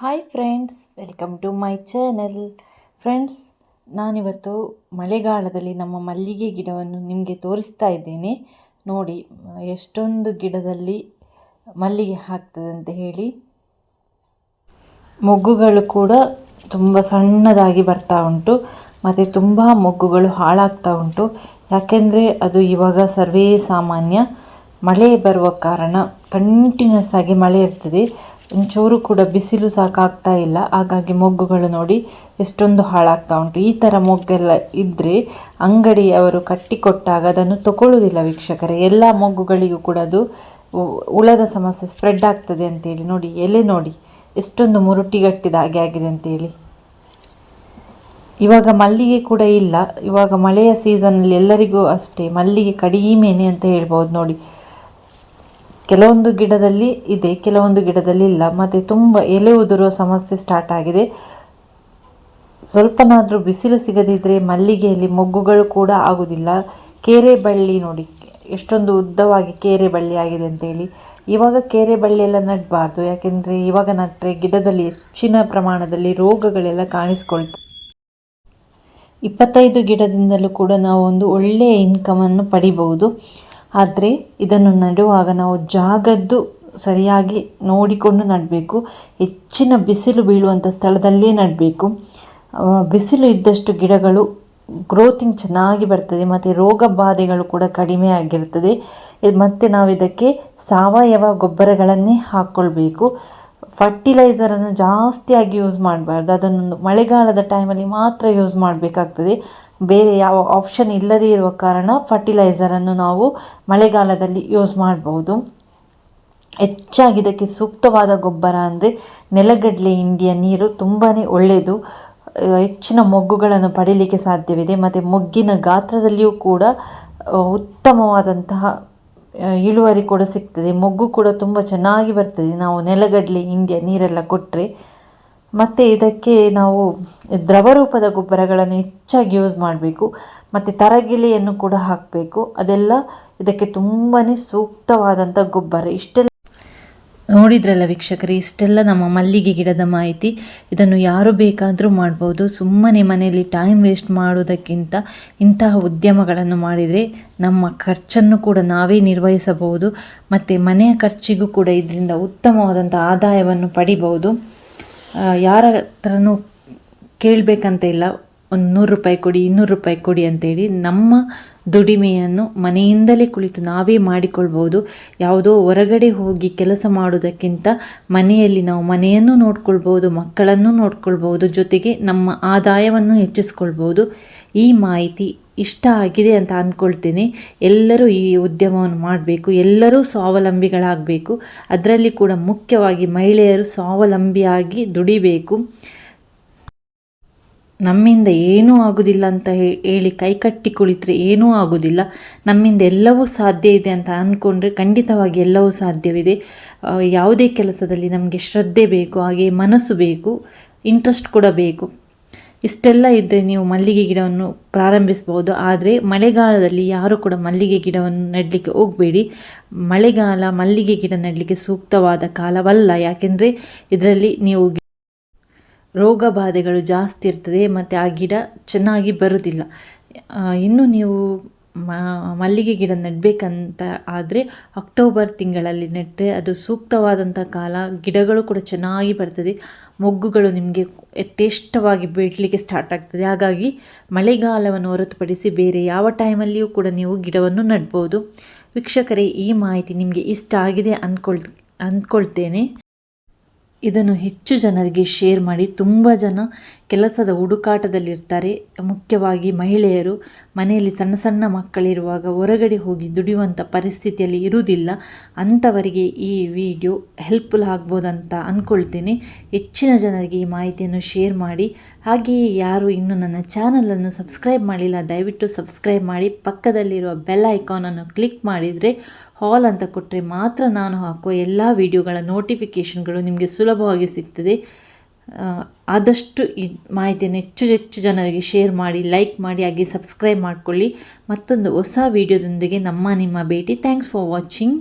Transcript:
Hi friends welcome to my channel friends ನಾನಿವತ್ತು ಮಳೆಗಾಲದಲ್ಲಿ ನಮ್ಮ ಮಲ್ಲಿಗೆ ಗಿಡವನ್ನು ನಿಮಗೆ ತೋರಿಸ್ತಾ ಇದ್ದೇನೆ. ನೋಡಿ, ಎಷ್ಟೊಂದು ಗಿಡದಲ್ಲಿ ಮಲ್ಲಿಗೆ ಆಗ್ತದೆ ಅಂತ ಹೇಳಿ. ಮೊಗ್ಗುಗಳು ಕೂಡ ತುಂಬ ಸಣ್ಣದಾಗಿ ಬರ್ತಾ ಉಂಟು. ಮತ್ತು ತುಂಬ ಮೊಗ್ಗುಗಳು ಹಾಳಾಗ್ತಾ ಉಂಟು. ಯಾಕೆಂದರೆ ಅದು ಇವಾಗ ಸರ್ವೇ ಸಾಮಾನ್ಯ ಮಳೆ ಬರುವ ಕಾರಣ ಕಂಟಿನ್ಯೂಸ್ ಆಗಿ ಮಳೆ ಇರ್ತದೆ. ಒಂಚೂರು ಕೂಡ ಬಿಸಿಲು ಸಾಕಾಗ್ತಾ ಇಲ್ಲ. ಹಾಗಾಗಿ ಮೊಗ್ಗುಗಳು ನೋಡಿ ಎಷ್ಟೊಂದು ಹಾಳಾಗ್ತಾ ಉಂಟು. ಈ ಥರ ಮೊಗ್ಗೆಲ್ಲ ಇದ್ದರೆ ಅಂಗಡಿಯವರು ಕಟ್ಟಿಕೊಟ್ಟಾಗ ಅದನ್ನು ತಗೊಳ್ಳುವುದಿಲ್ಲ ವೀಕ್ಷಕರೇ. ಎಲ್ಲ ಮೊಗ್ಗುಗಳಿಗೂ ಕೂಡ ಅದು ಹುಳದ ಸಮಸ್ಯೆ ಸ್ಪ್ರೆಡ್ ಆಗ್ತದೆ ಅಂತೇಳಿ ನೋಡಿ, ಎಲೆ ನೋಡಿ ಎಷ್ಟೊಂದು ಮುರುಟಿಗಟ್ಟಿದ ಹಾಗೆ ಆಗಿದೆ ಅಂತೇಳಿ. ಇವಾಗ ಮಲ್ಲಿಗೆ ಕೂಡ ಇಲ್ಲ. ಇವಾಗ ಮಳೆಯ ಸೀಸನಲ್ಲಿ ಎಲ್ಲರಿಗೂ ಅಷ್ಟೇ ಮಲ್ಲಿಗೆ ಕಡಿಮೆನೆ ಅಂತ ಹೇಳ್ಬೋದು ನೋಡಿ. ಕೆಲವೊಂದು ಗಿಡದಲ್ಲಿ ಇದೆ, ಕೆಲವೊಂದು ಗಿಡದಲ್ಲಿ ಇಲ್ಲ. ಮತ್ತು ತುಂಬ ಎಲೆ ಉದುರುವ ಸಮಸ್ಯೆ ಸ್ಟಾರ್ಟ್ ಆಗಿದೆ. ಸ್ವಲ್ಪನಾದರೂ ಬಿಸಿಲು ಸಿಗದಿದ್ದರೆ ಮಲ್ಲಿಗೆಯಲ್ಲಿ ಮೊಗ್ಗುಗಳು ಕೂಡ ಆಗುವುದಿಲ್ಲ ಕೇರೆ ಬಳ್ಳಿ ನೋಡಿ, ಎಷ್ಟೊಂದು ಉದ್ದವಾಗಿ ಕೇರೆ ಬಳ್ಳಿ ಆಗಿದೆ ಅಂತೇಳಿ ಇವಾಗ ಕೇರೆ ಬಳ್ಳಿಯೆಲ್ಲ ನೆಡಬಾರ್ದು, ಯಾಕೆಂದರೆ ಇವಾಗ ನಟ್ಟರೆ ಗಿಡದಲ್ಲಿ ಹೆಚ್ಚಿನ ಪ್ರಮಾಣದಲ್ಲಿ ರೋಗಗಳೆಲ್ಲ ಕಾಣಿಸ್ಕೊಳ್ತವೆ ಇಪ್ಪತ್ತೈದು ಗಿಡದಿಂದಲೂ ಕೂಡ ನಾವು ಒಂದು ಒಳ್ಳೆಯ ಇನ್ಕಮನ್ನು ಪಡಿಬಹುದು. ಆದರೆ ಇದನ್ನು ನೆಡುವಾಗ ನಾವು ಜಾಗದ್ದು ಸರಿಯಾಗಿ ನೋಡಿಕೊಂಡು ನೆಡಬೇಕು. ಹೆಚ್ಚಿನ ಬಿಸಿಲು ಬೀಳುವಂಥ ಸ್ಥಳದಲ್ಲೇ ನೆಡಬೇಕು. ಬಿಸಿಲು ಇದ್ದಷ್ಟು ಗಿಡಗಳು ಗ್ರೋತಿಂಗ್ ಚೆನ್ನಾಗಿ ಬರ್ತದೆ. ಮತ್ತು ರೋಗ ಬಾಧೆಗಳು ಕೂಡ ಕಡಿಮೆ ಆಗಿರ್ತದೆ ಮತ್ತು ನಾವು ಇದಕ್ಕೆ ಸಾವಯವ ಗೊಬ್ಬರಗಳನ್ನೇ ಹಾಕ್ಕೊಳ್ಬೇಕು ಫರ್ಟಿಲೈಸರನ್ನು ಜಾಸ್ತಿಯಾಗಿ ಯೂಸ್ ಮಾಡಬಾರ್ದು. ಅದನ್ನು ಮಳೆಗಾಲದ ಟೈಮಲ್ಲಿ ಮಾತ್ರ ಯೂಸ್ ಮಾಡಬೇಕಾಗ್ತದೆ. ಬೇರೆ ಯಾವ ಆಪ್ಷನ್ ಇಲ್ಲದೇ ಇರುವ ಕಾರಣ ಫರ್ಟಿಲೈಸರನ್ನು ನಾವು ಮಳೆಗಾಲದಲ್ಲಿ ಯೂಸ್ ಮಾಡಬಹುದು ಹೆಚ್ಚಾಗಿ ಇದಕ್ಕೆ ಸೂಕ್ತವಾದ ಗೊಬ್ಬರ ಅಂದರೆ ನೆಲಗಡಲೆ ಹಿಂಡಿಯ ನೀರು ತುಂಬಾ ಒಳ್ಳೆಯದು. ಹೆಚ್ಚಿನ ಮೊಗ್ಗುಗಳನ್ನು ಪಡೀಲಿಕ್ಕೆ ಸಾಧ್ಯವಿದೆ. ಮತ್ತು ಮೊಗ್ಗಿನ ಗಾತ್ರದಲ್ಲಿಯೂ ಕೂಡ ಉತ್ತಮವಾದಂತಹ ಇಳುವರಿ ಕೂಡ ಸಿಗ್ತದೆ, ಮೊಗ್ಗು ಕೂಡ ತುಂಬ ಚೆನ್ನಾಗಿ ಬರ್ತದೆ. ನಾವು ನೆಲಗಡಲೆ ಹಿಂಡಿಯ ನೀರೆಲ್ಲ ಕೊಟ್ಟರೆ ಮತ್ತು ಇದಕ್ಕೆ ನಾವು ದ್ರವ ರೂಪದ ಗೊಬ್ಬರಗಳನ್ನು ಹೆಚ್ಚಾಗಿ ಯೂಸ್ ಮಾಡಬೇಕು. ಮತ್ತು ತರಗಿಲೆಯನ್ನು ಕೂಡ ಹಾಕಬೇಕು. ಅದೆಲ್ಲ ಇದಕ್ಕೆ ತುಂಬಾ ಸೂಕ್ತವಾದಂಥ ಗೊಬ್ಬರ. ಇಷ್ಟೆಲ್ಲ ನೋಡಿದ್ರಲ್ಲ ವೀಕ್ಷಕರು, ಇಷ್ಟೆಲ್ಲ ನಮ್ಮ ಮಲ್ಲಿಗೆ ಗಿಡದ ಮಾಹಿತಿ. ಇದನ್ನು ಯಾರು ಬೇಕಾದರೂ ಮಾಡ್ಬೋದು. ಸುಮ್ಮನೆ ಮನೆಯಲ್ಲಿ ಟೈಮ್ ವೇಸ್ಟ್ ಮಾಡೋದಕ್ಕಿಂತ ಇಂತಹ ಉದ್ಯಮಗಳನ್ನು ಮಾಡಿದರೆ ನಮ್ಮ ಖರ್ಚನ್ನು ಕೂಡ ನಾವೇ ನಿರ್ವಹಿಸಬಹುದು. ಮತ್ತು ಮನೆಯ ಖರ್ಚಿಗೂ ಕೂಡ ಇದರಿಂದ ಉತ್ತಮವಾದಂಥ ಆದಾಯವನ್ನು ಪಡಿಬೋದು ಯಾರ ಹತ್ರನೂ ಕೇಳಬೇಕಂತ ಇಲ್ಲ. ಒಂದು ನೂರು ರೂಪಾಯಿ ಕೊಡಿ, ಇನ್ನೂರು ರೂಪಾಯಿ ಕೊಡಿ ಅಂತೇಳಿ ನಮ್ಮ ದುಡಿಮೆಯನ್ನು ಮನೆಯಿಂದಲೇ ಕುಳಿತು ನಾವೇ ಮಾಡಿಕೊಳ್ಬೋದು ಯಾವುದೋ ಹೊರಗಡೆ ಹೋಗಿ ಕೆಲಸ ಮಾಡೋದಕ್ಕಿಂತ ಮನೆಯಲ್ಲಿ ನಾವು ಮನೆಯನ್ನು ನೋಡ್ಕೊಳ್ಬೋದು ಮಕ್ಕಳನ್ನು ನೋಡ್ಕೊಳ್ಬೋದು ಜೊತೆಗೆ ನಮ್ಮ ಆದಾಯವನ್ನು ಹೆಚ್ಚಿಸ್ಕೊಳ್ಬೋದು ಈ ಮಾಹಿತಿ ಇಷ್ಟ ಆಗಿದೆ ಅಂತ ಅಂದ್ಕೊಳ್ತೇನೆ ಎಲ್ಲರೂ ಈ ಉದ್ಯಮವನ್ನು ಮಾಡಬೇಕು, ಎಲ್ಲರೂ ಸ್ವಾವಲಂಬಿಗಳಾಗಬೇಕು. ಅದರಲ್ಲಿ ಕೂಡ ಮುಖ್ಯವಾಗಿ ಮಹಿಳೆಯರು ಸ್ವಾವಲಂಬಿಯಾಗಿ ದುಡಿಬೇಕು. ನಮ್ಮಿಂದ ಏನೂ ಆಗೋದಿಲ್ಲ ಅಂತ ಹೇಳಿ ಕೈ ಕಟ್ಟಿ ಕುಳಿತರೆ ಏನೂ ಆಗೋದಿಲ್ಲ. ನಮ್ಮಿಂದ ಎಲ್ಲವೂ ಸಾಧ್ಯ ಇದೆ ಅಂತ ಅಂದ್ಕೊಂಡ್ರೆ ಖಂಡಿತವಾಗಿ ಎಲ್ಲವೂ ಸಾಧ್ಯವಿದೆ. ಯಾವುದೇ ಕೆಲಸದಲ್ಲಿ ನಮಗೆ ಶ್ರದ್ಧೆ ಬೇಕು, ಹಾಗೆ ಮನಸ್ಸು ಬೇಕು ಇಂಟ್ರೆಸ್ಟ್ ಕೂಡ ಬೇಕು. ಇಷ್ಟೆಲ್ಲ ಇದ್ದರೆ ನೀವು ಮಲ್ಲಿಗೆ ಗಿಡವನ್ನು ಪ್ರಾರಂಭಿಸ್ಬೋದು. ಆದರೆ ಮಳೆಗಾಲದಲ್ಲಿ ಯಾರು ಕೂಡ ಮಲ್ಲಿಗೆ ಗಿಡವನ್ನು ನೆಡಲಿಕ್ಕೆ ಹೋಗಬೇಡಿ. ಮಳೆಗಾಲ ಮಲ್ಲಿಗೆ ಗಿಡ ನೆಡಲಿಕ್ಕೆ ಸೂಕ್ತವಾದ ಕಾಲವಲ್ಲ. ಯಾಕೆಂದರೆ ಇದರಲ್ಲಿ ನೀವು ರೋಗ ಬಾಧೆಗಳು ಜಾಸ್ತಿ ಇರ್ತದೆ ಮತ್ತು ಆ ಗಿಡ ಚೆನ್ನಾಗಿ ಬರುವುದಿಲ್ಲ ಇನ್ನು ನೀವು ಮಲ್ಲಿಗೆ ಗಿಡ ನೆಡಬೇಕಂತ ಆದರೆ ಅಕ್ಟೋಬರ್ ತಿಂಗಳಲ್ಲಿ ನೆಟ್ಟರೆ ಅದು ಸೂಕ್ತವಾದಂಥ ಕಾಲ, ಗಿಡಗಳು ಕೂಡ ಚೆನ್ನಾಗಿ ಬರ್ತದೆ. ಮೊಗ್ಗುಗಳು ನಿಮಗೆ ಯಥೇಷ್ಟವಾಗಿ ಬಿಡಲಿಕ್ಕೆ ಸ್ಟಾರ್ಟ್ ಆಗ್ತದೆ. ಹಾಗಾಗಿ ಮಳೆಗಾಲವನ್ನು ಹೊರತುಪಡಿಸಿ ಬೇರೆ ಯಾವ ಟೈಮಲ್ಲಿಯೂ ಕೂಡ ನೀವು ಗಿಡವನ್ನು ನೆಡ್ಬೋದು. ವೀಕ್ಷಕರೇ, ಈ ಮಾಹಿತಿ ನಿಮಗೆ ಇಷ್ಟ ಆಗಿದೆ ಅಂದ್ಕೊಳ್ ಅಂದ್ಕೊಳ್ತೇನೆ ಇದನ್ನು ಹೆಚ್ಚು ಜನರಿಗೆ ಶೇರ್ ಮಾಡಿ ತುಂಬ ಜನ ಕೆಲಸದ ಹುಡುಕಾಟದಲ್ಲಿರ್ತಾರೆ. ಮುಖ್ಯವಾಗಿ ಮಹಿಳೆಯರು ಮನೆಯಲ್ಲಿ ಸಣ್ಣ ಸಣ್ಣ ಮಕ್ಕಳಿರುವಾಗ ಹೊರಗಡೆ ಹೋಗಿ ದುಡಿಯುವಂಥ ಪರಿಸ್ಥಿತಿಯಲ್ಲಿ ಇರುವುದಿಲ್ಲ. ಅಂಥವರಿಗೆ ಈ ವಿಡಿಯೋ ಹೆಲ್ಪ್ಫುಲ್ ಆಗ್ಬೋದಂತ ಅಂದ್ಕೊಳ್ತೀನಿ ಹೆಚ್ಚಿನ ಜನರಿಗೆ ಈ ಮಾಹಿತಿಯನ್ನು ಶೇರ್ ಮಾಡಿ. ಹಾಗೆಯೇ ಯಾರು ಇನ್ನೂ ನನ್ನ ಚಾನಲನ್ನು ಸಬ್ಸ್ಕ್ರೈಬ್ ಮಾಡಿಲ್ಲ, ದಯವಿಟ್ಟು ಸಬ್ಸ್ಕ್ರೈಬ್ ಮಾಡಿ. ಪಕ್ಕದಲ್ಲಿರುವ ಬೆಲ್ ಐಕಾನನ್ನು ಕ್ಲಿಕ್ ಮಾಡಿದರೆ ಹಾಲ್ ಅಂತ ಕೊಟ್ಟರೆ ಮಾತ್ರ ನಾನು ಹಾಕುವ ಎಲ್ಲ ವಿಡಿಯೋಗಳ ನೋಟಿಫಿಕೇಷನ್ಗಳು ನಿಮಗೆ ಸುಲಭವಾಗಿ ಸಿಗ್ತದೆ. ಆದಷ್ಟು ಈ ಮಾಹಿತಿಯನ್ನು ಹೆಚ್ಚು ಹೆಚ್ಚು ಜನರಿಗೆ ಶೇರ್ ಮಾಡಿ, ಲೈಕ್ ಮಾಡಿ, ಹಾಗೆ ಸಬ್ಸ್ಕ್ರೈಬ್ ಮಾಡಿಕೊಳ್ಳಿ. ಮತ್ತೊಂದು ಹೊಸ ವಿಡಿಯೋದೊಂದಿಗೆ ನಮ್ಮ ನಿಮ್ಮ ಭೇಟಿ. Thanks for watching.